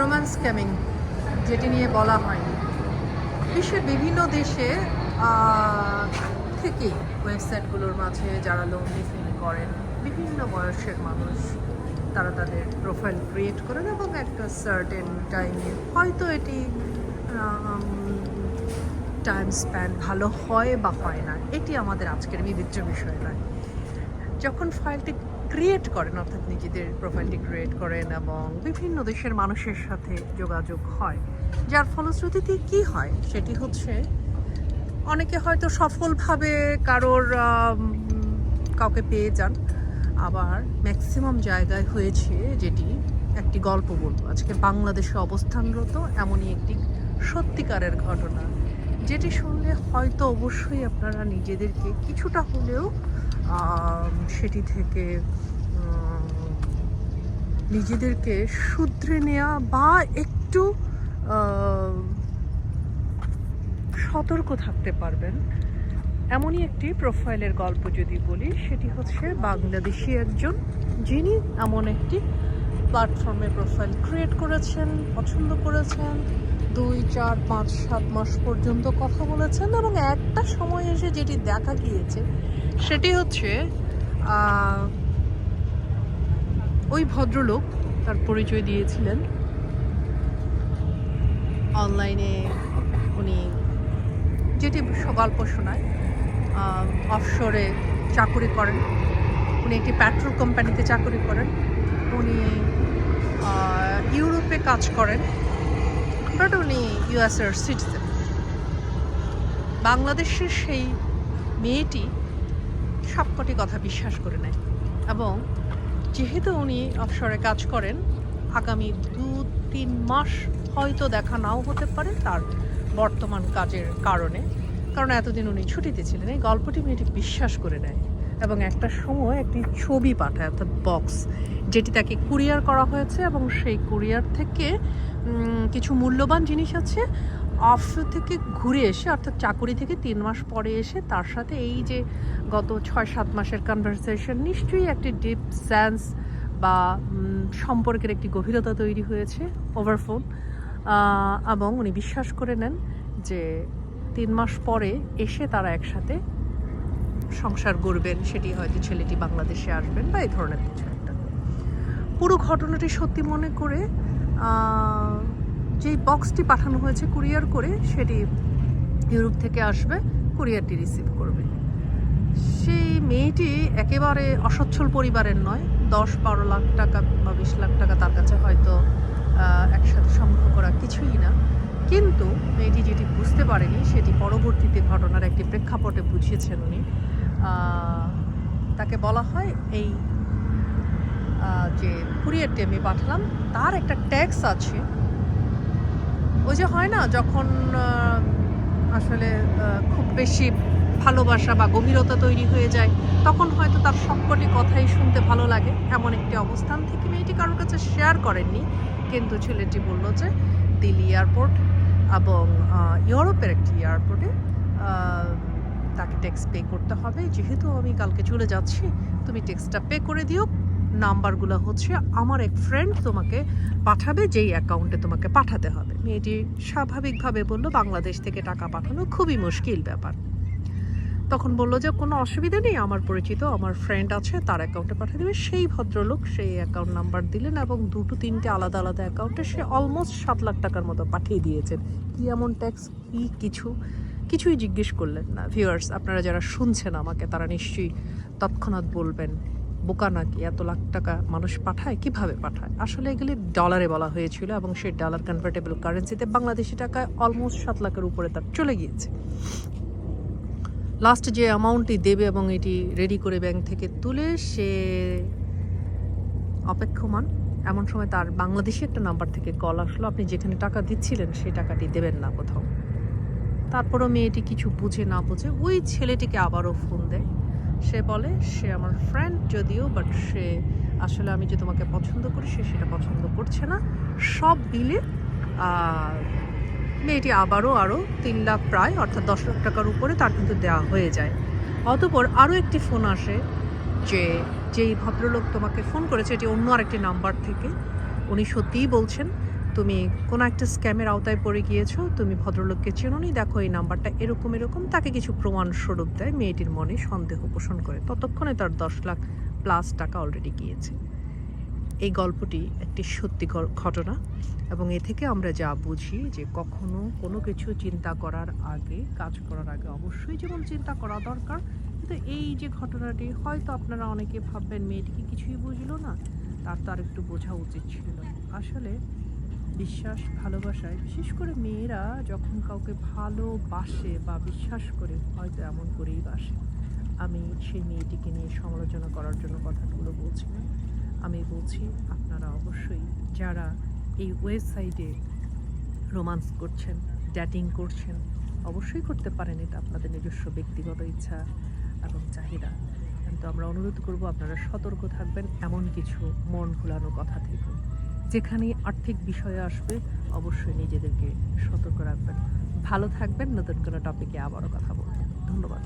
Romance scamming যেটি নিয়ে বলা হয়নি। বিশ্বের বিভিন্ন দেশে থেকেই ওয়েবসাইটগুলোর মাঝে যারা লোনলি ফিল করেন, বিভিন্ন বয়সের মানুষ, তারা তাদের প্রোফাইল ক্রিয়েট করেন এবং একটা সার্টেন টাইমে হয়তো এটি টাইম স্প্যান ভালো হয় বা হয় না। এটি আমাদের আজকের বিবেচ্য বিষয় নয়। যখন ফাইলটি ক্রিয়েট করেন, অর্থাৎ নিজেদের প্রোফাইলটি ক্রিয়েট করেন এবং বিভিন্ন দেশের মানুষের সাথে যোগাযোগ হয়। যার ফলশ্রুতিতে কি হয়? সেটি হচ্ছে, অনেকে হয়তো সফলভাবে কারোর কাউকে পেয়ে যান। আবার ম্যাক্সিমাম জায়গায় হয়েছে যেটি একটি গল্প বলব। আজকে বাংলাদেশে অবস্থানরত এমনই একটি সত্যিকারের ঘটনা। যেটি শুনলে হয়তো অবশ্যই আপনারা নিজেদেরকে কিছুটা হলেও সেটি থেকে নিজেদেরকে শুধরে নেওয়া বা একটু সতর্ক থাকতে পারবেন। এমনই একটি প্রোফাইলের গল্প যদি বলি, সেটি হচ্ছে বাংলাদেশি একজন যিনি এমন একটি প্ল্যাটফর্মে প্রোফাইল ক্রিয়েট করেছেন, পছন্দ করেছেন। দুই, চার, পাঁচ, সাত মাস পর্যন্ত কথা বলেছেন এবং একটা সময় এসে যেটি দেখা গিয়েছে সেটি হচ্ছে ওই ভদ্রলোক তার পরিচয় দিয়েছিলেন। অনলাইনে উনি যেটি গল্প শোনায় অফশোরে চাকুরি করেন। উনি একটি পেট্রোল কোম্পানিতে চাকুরি করেন। উনি ইউরোপে কাজ করেন। বাট উনি ইউএসএর সিটিজেন বাংলাদেশের সেই মেয়েটি সবকটি কথা বিশ্বাস করে নেয়। এবং যেহেতু উনি অফশোরে কাজ করেন, আগামী দু তিন মাস হয়তো দেখা নাও হতে পারে তার বর্তমান কাজের কারণে। কারণ এতদিন উনি ছুটিতে ছিলেন, এই গল্পটি মেয়েটি বিশ্বাস করে নেয়। এবং একটা সময় একটি ছবি পাঠায়, অর্থাৎ বক্স, যেটি তাকে কুরিয়ার করা হয়েছে এবং সেই কুরিয়ার থেকে কিছু মূল্যবান জিনিস আছে, অফ থেকে ঘুরে এসে, অর্থাৎ চাকুরি থেকে তিন মাস পরে এসে তার সাথে এই যে গত ছয় সাত মাসের কনভারসেশন নিশ্চয়ই একটি ডিপ সেন্স বা সম্পর্কের একটি গভীরতা তৈরি হয়েছে ওভার ফোন এবং উনি বিশ্বাস করে নেন যে তিন মাস পরে এসে তারা একসাথে সংসার গড়বেন, সেটি হয়তো ছেলেটি বাংলাদেশে আসবেন বা এই ধরনের কিছু একটা। পুরো ঘটনাটি সত্যি মনে করে যেই বক্সটি পাঠানো হয়েছে কুরিয়ার করে, সেটি ইউরোপ থেকে আসবে কুরিয়ারটি রিসিভ করবে। সেই মেয়েটি একেবারে অসচ্ছল পরিবারের নয়, দশ বারো লাখ টাকা বা বিশ লাখ টাকা তার কাছে হয়তো একসাথে সংগ্রহ করা কিছুই না। কিন্তু মেয়েটি যেটি বুঝতে পারেনি, সেটি পরবর্তীতে ঘটনার একটি প্রেক্ষাপটে বুঝিয়েছেন উনি। তাকে বলা হয় এই যে কুরিয়ারটি আমি পাঠালাম, তার একটা ট্যাক্স আছে। ওই যে হয় না, যখন আসলে খুব বেশি ভালোবাসা বা গভীরতা তৈরি হয়ে যায়, তখন হয়তো তার সবকটি কথাই শুনতে ভালো লাগে। এমন একটি অবস্থান থেকে মেয়েটি কারোর কাছে শেয়ার করেননি, কিন্তু ছেলেটি বলল যে, দিল্লি এয়ারপোর্ট এবং ইউরোপের একটি এয়ারপোর্টে তাকে ট্যাক্স পে করতে হবে। যেহেতু আমি কালকে চলে যাচ্ছি, তুমি ট্যাক্সটা পে করে দিও। নাম্বারগুলো হচ্ছে আমার এক ফ্রেন্ড তোমাকে পাঠাবে, যেই অ্যাকাউন্টে তোমাকে পাঠাতে হবে। মেয়েটি স্বাভাবিকভাবে বলল, বাংলাদেশ থেকে টাকা পাঠানো খুবই মুশকিল ব্যাপার। তখন বলল যে, কোনো অসুবিধা নেই, আমার পরিচিত, আমার ফ্রেন্ড আছে, তার অ্যাকাউন্টে পাঠিয়ে দেবে। সেই ভদ্রলোক সেই অ্যাকাউন্ট নাম্বার দিলেন এবং দুটো তিনটে আলাদা আলাদা অ্যাকাউন্টে সে অলমোস্ট সাত লাখ টাকার মতো পাঠিয়ে দিয়েছেন কি এমন ট্যাক্স কি কিছু? কিছুই জিজ্ঞেস করলেন না। ভিউয়ার্স আপনারা যারা শুনছেন আমাকে, তারা নিশ্চয়ই তৎক্ষণাৎ বলবেন, বোকা নাকি? এত লাখ টাকা মানুষ পাঠায়? কীভাবে পাঠায়? আসলে এগুলি ডলারে বলা হয়েছিল এবং সেই ডলার কনভার্টেবল কারেন্সিতে বাংলাদেশি টাকায় অলমোস্ট সাত লাখের উপরে তার চলে গিয়েছে। লাস্ট যে অ্যামাউন্টটি দেবে এবং এটি রেডি করে ব্যাংক থেকে তুলে, সে অপেক্ষমান। এমন সময় তার বাংলাদেশি একটা নাম্বার থেকে কল আসলো। আপনি যেখানে টাকা দিচ্ছিলেন, সেই টাকাটি দেবেন না কোথাও। তারপরও মেয়েটি কিছু বুঝে না বুঝে ওই ছেলেটিকে আবারও ফোন দেয়। সে বলে, সে আমার ফ্রেন্ড যদিও বাট সে আসলে আমি যে তোমাকে পছন্দ করি, সে সেটা পছন্দ করছে না। সব বিলে মেয়েটি আবারও আরও তিন লাখ প্রায়, অর্থাৎ দশ লাখ টাকার উপরে তার কিন্তু দেওয়া হয়ে যায়। অতপর আরও একটি ফোন আসে যে, যেই ভদ্রলোক তোমাকে ফোন করেছে, এটি অন্য আরেকটি নাম্বার থেকে। উনি সত্যিই বলছেন তুমি কোনো একটা স্ক্যামের আওতায় পড়ে গিয়েছো, তুমি ভদ্রলোককে চেনোনি, দেখো এই নাম্বারটা এরকম এরকম, তাকে কিছু প্রমাণ স্বরূপ দেয়, মেয়েটির মনে সন্দেহ পোষণ করে। ততক্ষণে তার দশ লাখ প্লাস টাকা অলরেডি গিয়েছে। এই গল্পটি একটি সত্যি ঘটনা এবং এ থেকে আমরা যা বুঝি যে কখনো কোনো কিছু চিন্তা করার আগে, কাজ করার আগে অবশ্যই যেমন চিন্তা করা দরকার, কিন্তু এই যে ঘটনাটি হয়তো আপনারা অনেকে ভাববেন মেয়েটিকে কিছুই বুঝলো না, তার তো আর একটু বোঝা উচিত ছিল। আসলে বিশ্বাস, ভালোবাসায়, বিশেষ করে মেয়েরা যখন কাউকে ভালোবাসে বা বিশ্বাস করে, হয়তো এমন করেই বাসে আমি সেই মেয়েটিকে নিয়ে সমালোচনা করার জন্য কথাগুলো বলছি আমি বলছি, আপনারা অবশ্যই যারা এই ওয়েবসাইটে রোমান্স করছেন, ড্যাটিং করছেন, অবশ্যই করতে পারেন, এটা আপনাদের নিজস্ব ব্যক্তিগত ইচ্ছা এবং চাহিদা। কিন্তু আমরা অনুরোধ করব, আপনারা সতর্ক থাকবেন, এমন কিছু মন ভুলানো কথা থেকে। যেখানে আর্থিক বিষয় আসবে, অবশ্যই নিজেদেরকে সতর্ক রাখবেন। ভালো থাকবেন, নতুন কোনো টপিকে আবারও কথা বলবেন ধন্যবাদ।